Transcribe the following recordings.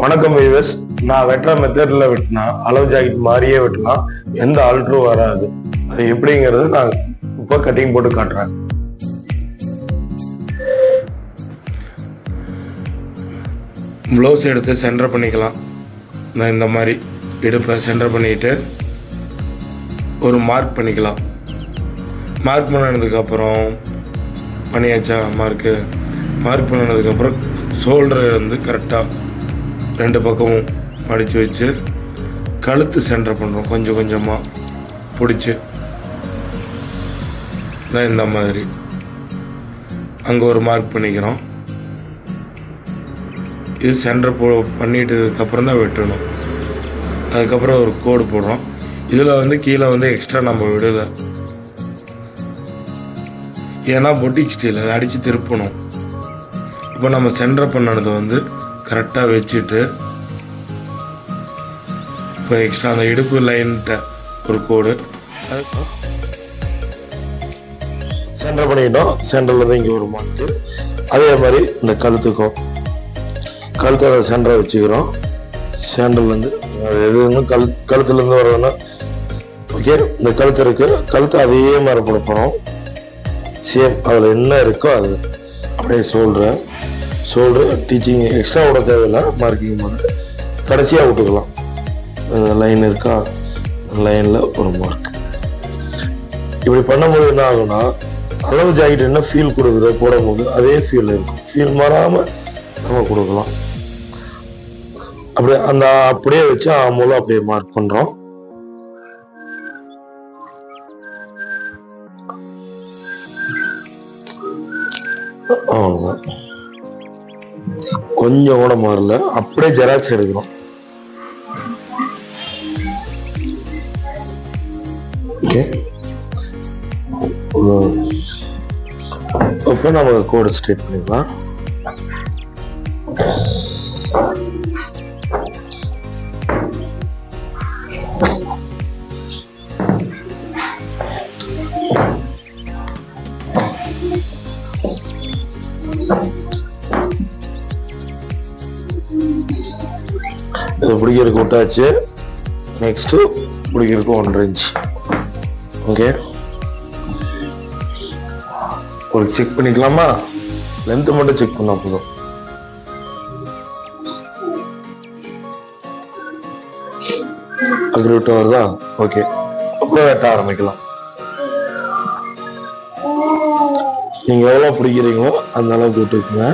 வணக்கம் வீவர்ஸ். நான் வெட்டுற மெத்தட்ல வெட்டினா அளவு ஜாக்கெட் மாதிரியே வெட்டலாம் எந்த ஆல்ட்ரும் வராது. அது எப்படிங்கிறது நான் இப்போ கட்டிங் போட்டு காட்டுறேன். ப்ளவுஸ் எடுத்து சென்டர் பண்ணிக்கலாம். நான் இந்த மாதிரி இடுப்பை சென்டர் பண்ணிட்டு ஒரு மார்க் பண்ணிக்கலாம். மார்க் பண்ணதுக்கப்புறம் பண்ணியாச்சா? மார்க்கு மார்க் பண்ணதுக்கப்புறம் ஷோல்டர் வந்து கரெக்டாக ரெண்டு பக்கமும் மடித்து வச்சு கழுத்து சென்டர் பண்ணுறோம் கொஞ்சம் கொஞ்சமாக பிடிச்சி. தான் இந்த மாதிரி. அங்கே ஒரு மார்க் பண்ணிக்கிறோம். இது சென்டர் போ பண்ணிட்டதுக்கப்புறம் தான் வெட்டணும். அதுக்கப்புறம் ஒரு கோடு போடுறோம். இதில் வந்து கீழே வந்து எக்ஸ்ட்ரா நம்ம விடலை. ஏன்னா பொட்டிக் ஸ்டீல் அதை அடித்து திருப்பணும். இப்போ நம்ம சென்டர் பண்ணது வந்து கரெக்டாக வச்சுட்டு இப்போ எக்ஸ்ட்ரா அந்த இடுப்பு லைன்கிட்ட ஒரு கோடு. சென்டர் பண்ணிக்கிட்டோம் சென்டரில் தான் இங்கே ஒரு மார்க்கு அதே மாதிரி இந்த கழுத்துக்கும் கழுத்தை சென்டரை வச்சுக்கிறோம். சேண்டல்லேருந்து இருந்து அது எது கழு கழுத்துலேருந்து ஓகே இந்த கழுத்து இருக்குது கழுத்து அதே மாதிரி கொடுப்போம் சேம் அதில் என்ன இருக்கோ அது அப்படியே சொல்கிறேன் சொல்றேன் டீச்சிங் எக்ஸ்ட்ரா விட தேவையில்லை. மார்க்கிங் போது கடைசியாக விட்டுக்கலாம். லைன் இருக்கா? லைனில் ஒரு மார்க் இப்படி பண்ணும்போது என்ன ஆகும்னா அளவு ஜாக்கெட் என்ன ஃபீல் கொடுக்குதோ போடும்போது அதே ஃபீல் இருக்கும். ஃபீல் மாறாமல் நம்ம கொடுக்கலாம். அப்படியே அந்த அப்படியே வச்சு மூலம் அப்படியே மார்க் பண்ணுறோம் அவ்வளோதான் கொஞ்சம் கூட மாறல. அப்படியே ஜெராக்ஸ் எடுக்கிறோம். ஓகே இப்போ நம்ம கோடு ஸ்டேட் பண்ணிக்கலாம். இது பிடிக்கிறதுக்கு விட்டாச்சு. நெக்ஸ்ட் பிடிக்கிறதுக்கு ஒன்றரை இன்ச்சு ஓகே ஒரு செக் பண்ணிக்கலாமா? லென்த் மட்டும் செக் பண்ணா போதும். அக்ரிவிட்ட வருதா? ஓகே அப்புறம் வெட்ட ஆரம்பிக்கலாம். நீங்க எவ்வளவு பிடிக்கிறீங்களோ அந்த அளவுக்கு விட்டுக்குங்க.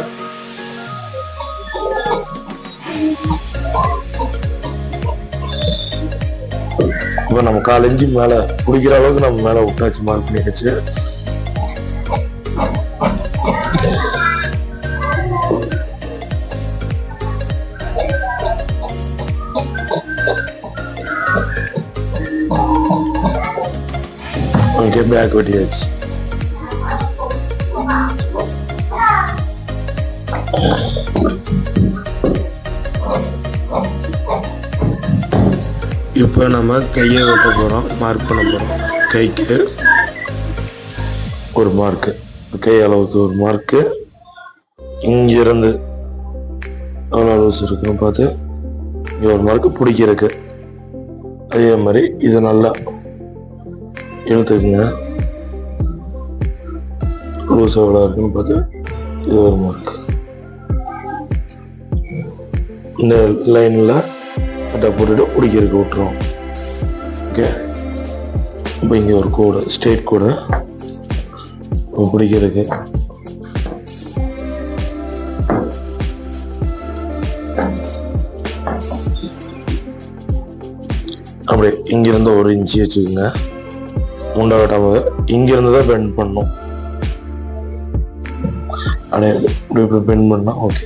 இப்போ நம்ம காலஞ்சி மேலே குடிக்கிற அளவுக்கு நம்ம மேலே விட்டாச்சு மார்க் பண்ணிடுச்சு ஓகே பேக் வெட்டியாச்சு இப்போ நம்ம கையை வைக்க போகிறோம் மார்க் பண்ண போகிறோம் கைக்கு. ஒரு மார்க்கு கை அளவுக்கு ஒரு மார்க்கு இங்கிருந்து எவ்வளோ அளவு இருக்குன்னு பார்த்து இங்கே ஒரு மார்க்கு பிடிக்கிறதுக்கு. அதே மாதிரி இதை நல்லா இழுத்துக்குங்க. லூஸ் எவ்வளோ இருக்குன்னு பார்த்து இது ஒரு மார்க் இந்த லைனில் கட்டை போட்டுட்டு பிடிக்கிறதுக்கு விட்டுருவோம். ஓகே இப்போ இங்கே ஒரு கோடு ஸ்டேட் கோடு பிடிக்கிறதுக்கு. அப்படியே இங்கிருந்து ஒரு இன்ச்சு வச்சுக்கோங்க. முண்டை வெட்டாம இங்கிருந்து தான் பெண்ட் பண்ணும் அப்படியே இப்படி இப்படி பெண்ட் பண்ணா ஓகே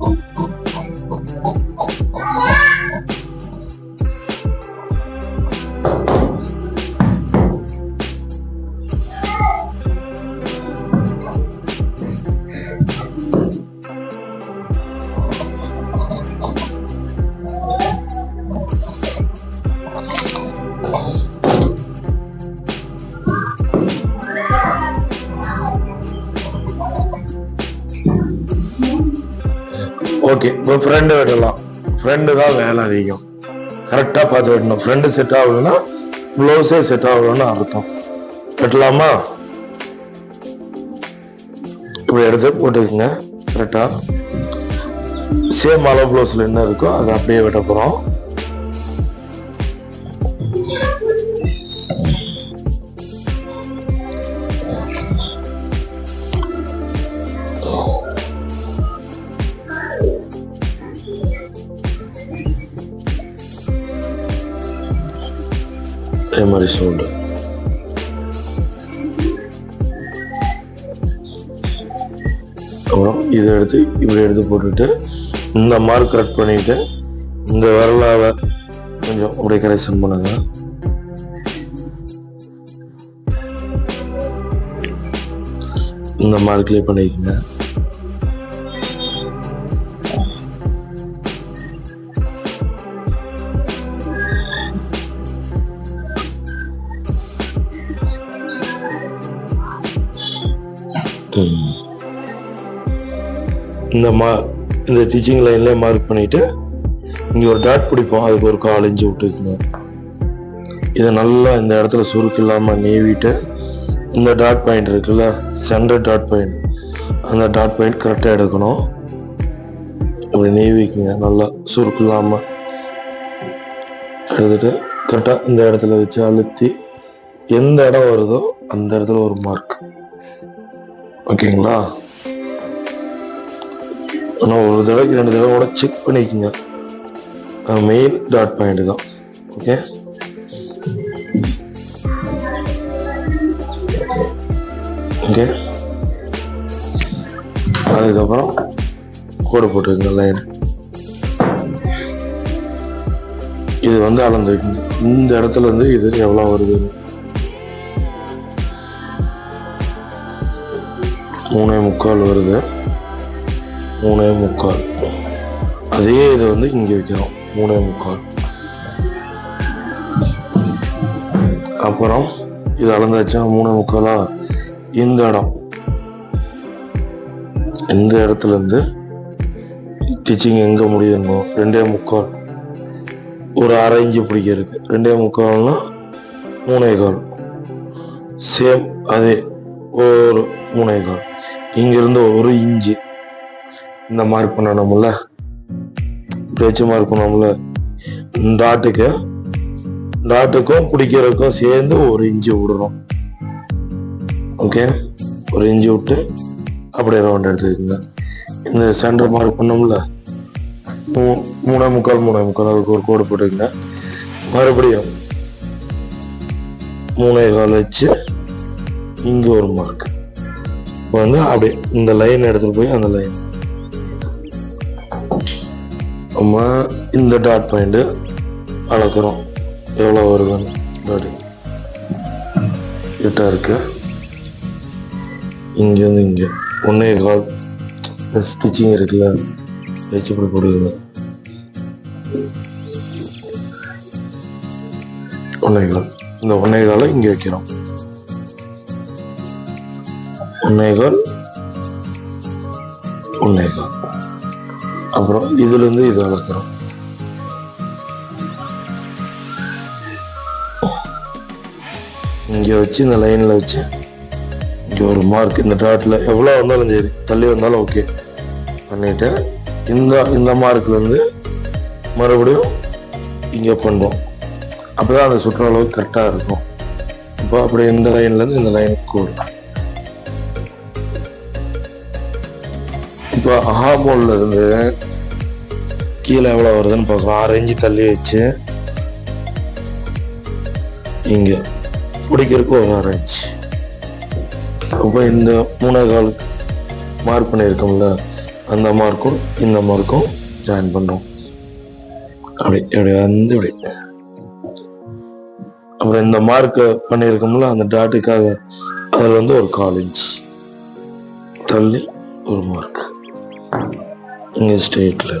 oh. ஓகே இப்போ ஃப்ரெண்டு வெட்டலாம் ஃப்ரெண்டு தான் வேலை அதிகம். கரெக்டாக பார்த்து வெட்டணும் ஃப்ரெண்டு செட் ஆகலைன்னா ப்ளவுஸே செட் ஆகலன்னு அர்த்தம். வெட்டலாமா? இப்படி எடுத்து போட்டுக்கோங்க. கரெக்டாக சேம் அளவு ப்ளவுஸில் என்ன இருக்கோ அதை அப்படியே வெட்ட போகிறோம் மாதிரி சவுண்டு. அப்புறம் இதை எடுத்து இப்படி எடுத்து போட்டுட்டு இந்த மார்க் கட் பண்ணிட்டு இந்த விரலால கொஞ்சம் அப்படியே கரெக்ஷன் பண்ணுங்க. இந்த மார்க்லேயே பண்ணிக்கோங்க. இந்த மா இந்த டீச்சிங் லைன்ல மார்க் பண்ணிட்டு இங்க ஒரு டாட் பிடிப்போம். அதுக்கு ஒரு கால் இன்ச்சு இதை நல்லா இந்த இடத்துல சுருக்கு இல்லாம நீவிட்டு இந்த டாட் பாயிண்ட் இருக்குல்ல சென்டர் டாட் பாயிண்ட் அந்த டாட் பாயிண்ட் கரெக்டாக எடுக்கணும். இப்படி நீவிக்குங்க. நல்லா சுருக்கு இல்லாம. எடுத்துட்டு கரெக்டாக இந்த இடத்துல வச்சு அழுத்தி எந்த இடம் வருதோ அந்த இடத்துல ஒரு மார்க் ஓகேங்களா? ஆனால் ஒரு தடவைக்கு ரெண்டு தடவை கூட செக் பண்ணிக்கோங்க. மெயின் டாட் பாயிண்ட் தான். ஓகே ஓகே அதுக்கப்புறம் கோடு போட்டுக்கோங்க லைன் இது வந்து அளந்து இந்த இடத்துல இருந்து இது எவ்வளோ வருது? மூணே முக்கால் வருது. மூணே முக்கால். அதே இது வந்து இங்கே வைக்கிறோம் மூணே முக்கால். அப்புறம் இது அளந்தாச்சா? மூணே முக்காலா? இந்த இடம். இந்த இடத்துல இருந்து டீச்சிங் எங்க முடியணும் ரெண்டே முக்கால். ஒரு அரை இஞ்சி பிடிக்க இருக்கு. ரெண்டே முக்கால்னா மூணே கால். சேம் அதே. ஒரு மூணே கால். இங்கிருந்து ஒரு இஞ்சு. இந்த மாதிரி பண்ணணும்ல? பேச்சு மாதிரி மார்க் பண்ணோம்ல டாட்டுக்கு டாட்டுக்கும் பிடிக்கிறதுக்கும் சேர்ந்து ஒரு இஞ்சி விடுறோம் ஓகே ஒரு இஞ்சி விட்டு அப்படியே ரவுண்ட் எடுத்துக்கோங்க. இந்த சென்டர் மார்க் பண்ணோம்ல மூ- மூணே முக்கால் மூணே முக்கால் அதுக்கு ஒரு கோடு போட்டுக்கங்க. மறுபடியும் மூணே கால் வச்சு இங்க ஒரு மார்க் வந்து அப்படியே இந்த லைன் எடுத்துகிட்டு போய் அந்த லைன் நம்ம இந்த டாட் பாயிண்ட் அளக்குறோம். எவ்வளோ வருதுன்னு டாடி கிட்ட இருக்கு. இங்கேருந்து இங்கே. ஒன்னே கால். ஸ்டிச்சிங் இருக்குல்ல வச்சு இப்படி போடுங்க ஒன்னே கால். இந்த ஒன்னே காலை இங்கே வைக்கிறோம். ஒன்னேகால் ஒன்னேகால் அப்புறம் இதுல இருந்து இது வளர்க்குறோம். இங்க வச்சு இந்த லைன்ல வச்சு இங்க ஒரு மார்க் இந்த டாட்டில் எவ்வளவு வந்தாலும் சரி தள்ளி வந்தாலும் ஓகே பண்ணிட்டு இந்த இந்த மார்க்ல இருந்து மறுபடியும் இங்க பண்ணுவோம் அப்பதான் அந்த சுற்றளவு கரெக்டா இருக்கும். இப்போ அப்படியே இந்த லைன்ல இருந்து இந்த லைனுக்கு கூடும் இப்போ ஹார்மோன்ல இருந்து கீழே எவ்வளோ வருதுன்னு பார்க்குறோம் ஆரஞ்சு தள்ளி வச்சு இங்க பிடிக்கிறதுக்கு ஒரு ஆரஞ்சு இன்ச்சு அப்போ இந்த மூணு கால் மார்க் பண்ணியிருக்கோம்ல அந்த மார்க்கும் இந்த மார்க்கும் ஜாயின் பண்ணுறோம் அப்படி இப்படி வந்து இப்படி. அப்புறம் இந்த மார்க் பண்ணியிருக்கோம்ல அந்த டாட்டுக்காக அதில் வந்து ஒரு கால் இன்ச் தள்ளி ஒரு மார்க் இங்கே ஸ்டேட்டில்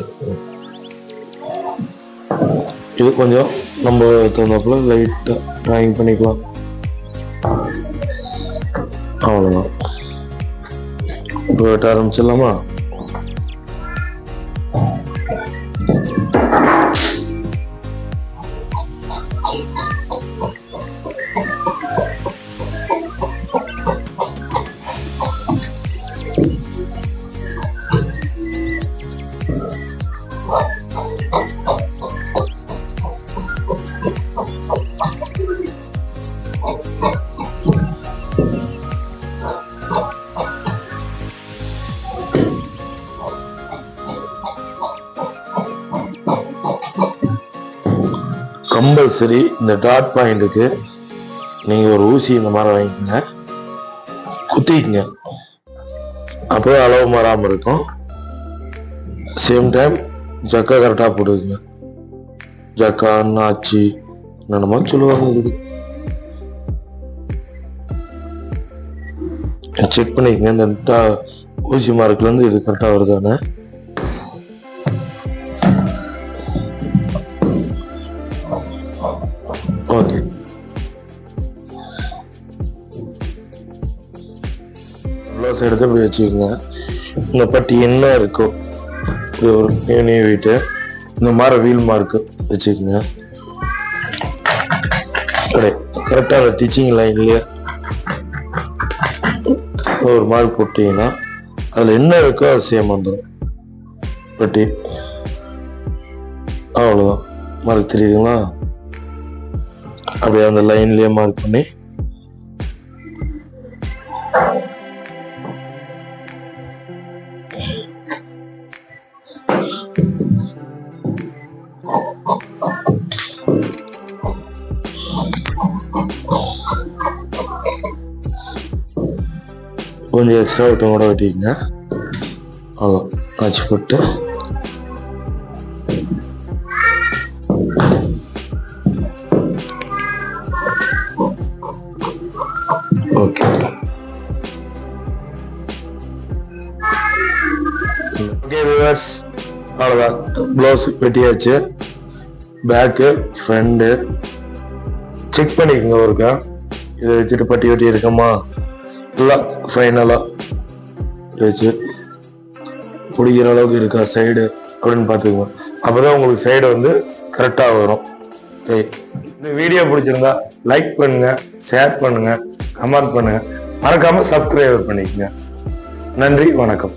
இது கொஞ்சம் நம்ம தகுந்தாப்புல லைட்டாக ட்ராயிங் பண்ணிக்கலாம். அவ்வளோதான் இப்போ வெட்ட ஆரம்பிச்சிடலாமா? சரி இந்த டாட் பாயிண்ட்டுக்கு நீங்கள் ஒரு ஊசி இந்த மாதிரி வாங்கிக்கோங்க. குத்திக்கங்க. அப்போ அளவு மாறாமல் இருக்கும். சேம் டைம் ஜக்கா கரெக்டாக போடுவீங்க ஜக்கா நாச்சி என்னென்னமோ சொல்லுவாங்க இதுக்கு. செக் பண்ணிக்கங்க. இந்த டா- ஊசி மார்க்லேருந்து இது கரெக்டாக வருதானே. ஓகே. க்ளோஸ் எடுத்து போய் வச்சுக்கோங்க. இந்த பட்டி என்ன இருக்கோ இது ஒரு யூனி வீட்டு. இந்த மாதிரி வீல் மார்க்கு வச்சுக்கோங்க. கரெக்டாக அந்த டீச்சிங் லைன்லேயே ஒரு மார்க் போட்டீங்கன்னா அதில் என்ன இருக்கோ அது சேம் வந்துடும் பட்டி. அவ்வளோதான் மார்க் தெரியுதுங்களா? அப்படியே அந்த லைன்லயே மார்க் பண்ணி கொஞ்சம் எக்ஸ்ட்ரா விட்டம் கூட வெட்டிக்கங்க அவ்வளோ காய்ச்சி போட்டு க்ளோஸ் வெட்டியாச்சு. பேக்கு ஃப்ரண்டு செக் பண்ணிக்கோங்க ஒருக்கா இதை வச்சுட்டு பட்டி வெட்டி இருக்கமா ஃபுல்லாக ஃபைனலாக வச்சு பிடிக்கிற அளவுக்கு இருக்கா சைடு அப்படின்னு பார்த்துக்கோங்க. அப்பதான் உங்களுக்கு சைடு வந்து கரெக்டாக வரும். இந்த வீடியோ பிடிச்சிருந்தா லைக் பண்ணுங்க ஷேர் பண்ணுங்க கமெண்ட் பண்ணுங்க. மறக்காம சப்ஸ்கிரைபர் பண்ணிக்கங்க. நன்றி வணக்கம்.